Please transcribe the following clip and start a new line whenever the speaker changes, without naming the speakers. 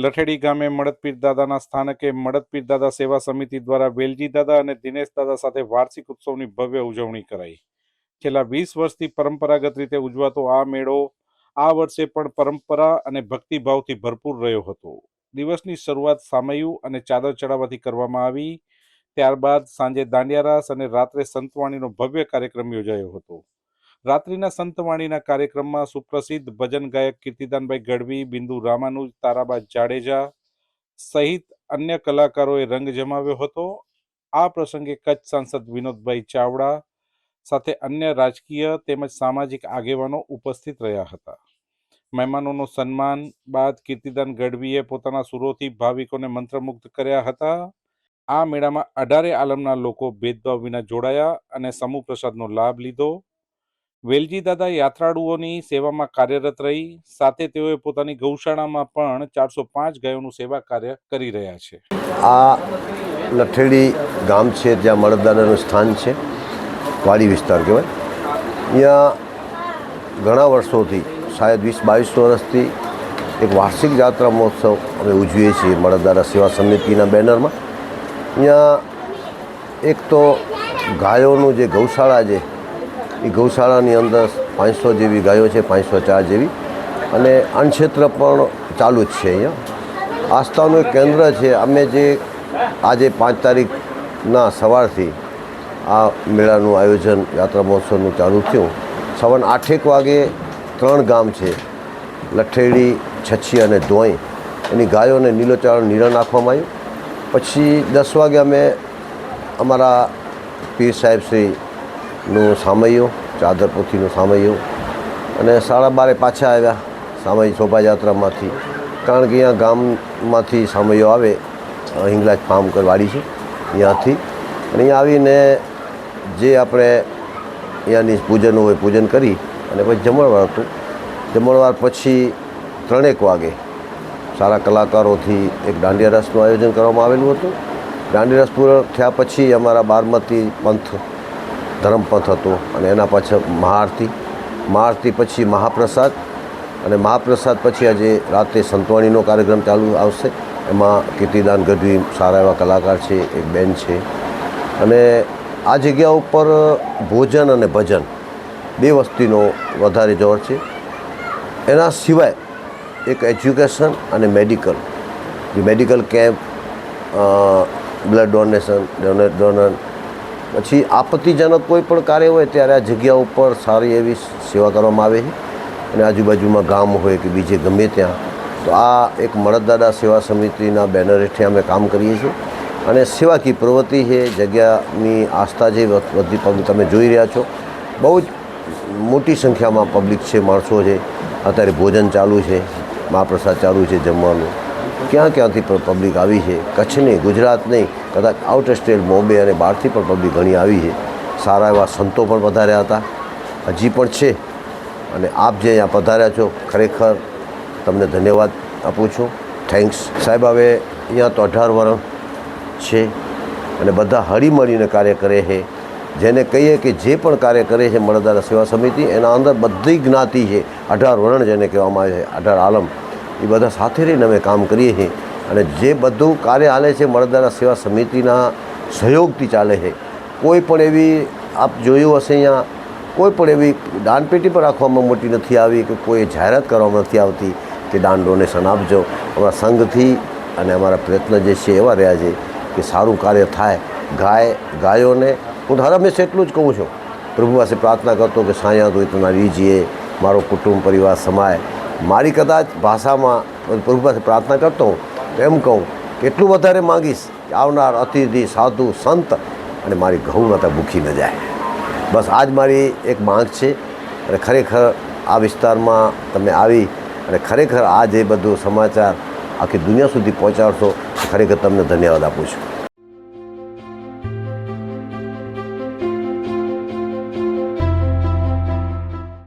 લઠેડી ગામે મળદપીર દાદાના સ્થાનકે મળદપીર દાદા સેવા સમિતિ દ્વારા વેલજી દાદા અને દિનેશ દાદા સાથે વાર્ષિક ઉત્સવની ભવ્ય ઉજવણી કરાઈ. છેલ્લા વીસ વર્ષથી પરંપરાગત રીતે ઉજવાતો આ મેળો આ વર્ષે પણ પરંપરા અને ભક્તિભાવથી ભરપૂર રહ્યો હતો. દિવસની શરૂઆત સામયું અને ચાદર ચડાવવાથી કરવામાં આવી. ત્યારબાદ સાંજે દાંડિયારાસ અને રાત્રે સંતવાણીનો ભવ્ય કાર્યક્રમ યોજાયો હતો. રાત્રિના સંતવાણીના કાર્યક્રમમાં સુપ્રસિદ્ધ ભજન ગાયક કીર્તિદાનભાઈ ગઢવી, બિંદુ રામાનુજ તારાબા જાડેજા સહિત અન્ય કલાકારોએ રંગ જમાવ્યો હતો. આ પ્રસંગે કચ્છ સાંસદ વિનોદભાઈ ચાવડા સાથે અન્ય રાજકીય તેમજ સામાજિક આગેવાનો ઉપસ્થિત રહ્યા હતા. મહેમાનોનું સન્માન બાદ કીર્તિદાન ગઢવીએ પોતાના સુરોથી ભાવિકોને મંત્રમુગ્ધ કર્યા હતા. આ મેળામાં અઢારે આલમના લોકો ભેદભાવ વિના જોડાયા અને સમૂહ પ્રસાદનો લાભ લીધો. વેલજી દાદા યાત્રાળુઓની સેવામાં કાર્યરત રહી. સાથે તેઓએ પોતાની ગૌશાળામાં પણ ચારસો પાંચ ગાયોનું સેવા કાર્ય કરી રહ્યા છે.
આ લઠેડી ગામ છે, જ્યાં મળદાદાનું સ્થાન છે. વાડી વિસ્તાર કહેવાય. અહીંયા ઘણા વર્ષોથી શાયદ વીસ બાવીસ વર્ષથી એક વાર્ષિક જાત્રા મહોત્સવ અમે ઉજવીએ છીએ મળદાદા સેવા સમિતિના બેનરમાં. અહીંયા એક તો ગાયોનું જે ગૌશાળા છે એ ગૌશાળાની અંદર પાંચસો જેવી ગાયો છે, પાંચસો ચાર જેવી. અને અણક્ષેત્ર પણ ચાલુ જ છે અહીંયા. આસ્થાનું કેન્દ્ર છે, અમે જે આજે પાંચ તારીખના સવારથી આ મેળાનું આયોજન, યાત્રા મહોત્સવનું ચાલુ થયું. સવારના આઠેક વાગે ત્રણ ગામ છે, લઠેડી, છચ્છી અને ધોઈ. એની ગાયોને નીલોચારણ નીરણ નાખવામાં આવ્યું. પછી દસ વાગે અમે અમારા પીર સાહેબ શ્રીનું સામૈયો ચાદર પોથીનું સામૈયું અને સાડા બારે પાછા આવ્યા સામયિક શોભાયાત્રામાંથી. કારણ કે અહીંયા ગામમાંથી સામૈયો આવે, હિંગલાજ ફાર્મ કરવાડી છે, ત્યાંથી. અને અહીંયા આવીને જે આપણે અહીંયાની પૂજન હોય પૂજન કરી, અને પછી જમણવાર હતું. જમણવાર પછી ત્રણેક વાગે સારા કલાકારોથી એક દાંડિયા રસનું આયોજન કરવામાં આવેલું હતું. દાંડિયા રસ પૂરણ થયા પછી અમારા બારમતી પંથ ધર્મપંથ હતો અને એના પાછળ મહાઆરતી. મહાઆરતી પછી મહાપ્રસાદ અને મહાપ્રસાદ પછી આજે રાતે સંતવાણીનો કાર્યક્રમ ચાલુ આવશે. એમાં કીર્તિદાન ગઢવી સારા એવા કલાકાર છે, એક બેન છે. અને આ જગ્યા ઉપર ભોજન અને ભજન બે વસ્તીનો વધારે જોર છે. એના સિવાય એક એજ્યુકેશન અને મેડિકલ. જે medical camp blood donation, donate donor પછી આપત્તિજનક કોઈ પણ કાર્ય હોય ત્યારે આ જગ્યા ઉપર સારી એવી સેવા કરવામાં આવે છે. અને આજુબાજુમાં ગામ હોય કે બીજે ગમે ત્યાં, તો આ એક મળદદાદા સેવા સમિતિના બેનર હેઠળ અમે કામ કરીએ છીએ. અને સેવાકી પ્રવૃત્તિ છે, જગ્યાની આસ્થા જે પબ્લિક તમે જોઈ રહ્યા છો. બહુ જ મોટી સંખ્યામાં પબ્લિક છે, માણસો છે. અત્યારે ભોજન ચાલુ છે, મહાપ્રસાદ ચાલુ છે જમવાનું. ક્યાં ક્યાંથી પણ પબ્લિક આવી છે, કચ્છ નહીં, ગુજરાત નહીં, કદાચ આઉટ સ્ટેટ બોમ્બે અને બહારથી પણ પબ્લિક ઘણી આવી છે. સારા એવા સંતો પણ પધાર્યા હતા. હજી પણ છે. અને આપ જે અહીંયા પધાર્યા છો, ખરેખર તમને ધન્યવાદ આપું છું. થેન્ક્સ સાહેબ, હવે અહીંયા તો અઢાર વર્ષ છે અને બધા હળીમળીને કાર્ય કરે છે. જેને કહીએ કે જે પણ કાર્ય કરે છે, મળદારા સેવા સમિતિ, એના અંદર બધી જ્ઞાતિ છે. અઢાર વર્ણ જેને કહેવામાં આવે છે. અઢાર આલમ. એ બધા સાથે રહીને અમે કામ કરીએ છીએ. અને જે બધું કાર્ય હાલે છે મળદારા સેવા સમિતિના સહયોગથી ચાલે છે. કોઈ પણ એવી આપ જોયું હશે અહીંયા, કોઈ પણ એવી દાનપેટી પણ રાખવામાં મોટી નથી આવી કે કોઈ જાહેરાત કરવામાં નથી આવતી કે દાન ડોનેશન આપજો. અમારા સંઘથી અને અમારા પ્રયત્ન જે છે એવા રહ્યા છે કે સારું કાર્ય થાય. ગાય, ગાયોને, હું હંમેશા એટલું જ કહું છું. પ્રભુ પાસે પ્રાર્થના કરતો કે સાયા તો ઇતના રીજીએ મારો કુટુંબ, પરિવાર સમાય મારી કદાચ ભાષામાં પ્રભુ પાસે પ્રાર્થના કરતો હું, તો એમ કહું, કેટલું વધારે માગીશ આવનાર અતિથિ, સાધુ, સંત અને મારી ગૌણતા ભૂખી ન જાય. બસ આ જ મારી એક માંગ છે અને ખરેખર આ વિસ્તારમાં તમે આવી અને ખરેખર આ જે બધું સમાચાર આખી દુનિયા સુધી પહોંચાડશો ખરેખર તમને ધન્યવાદ આપું છું.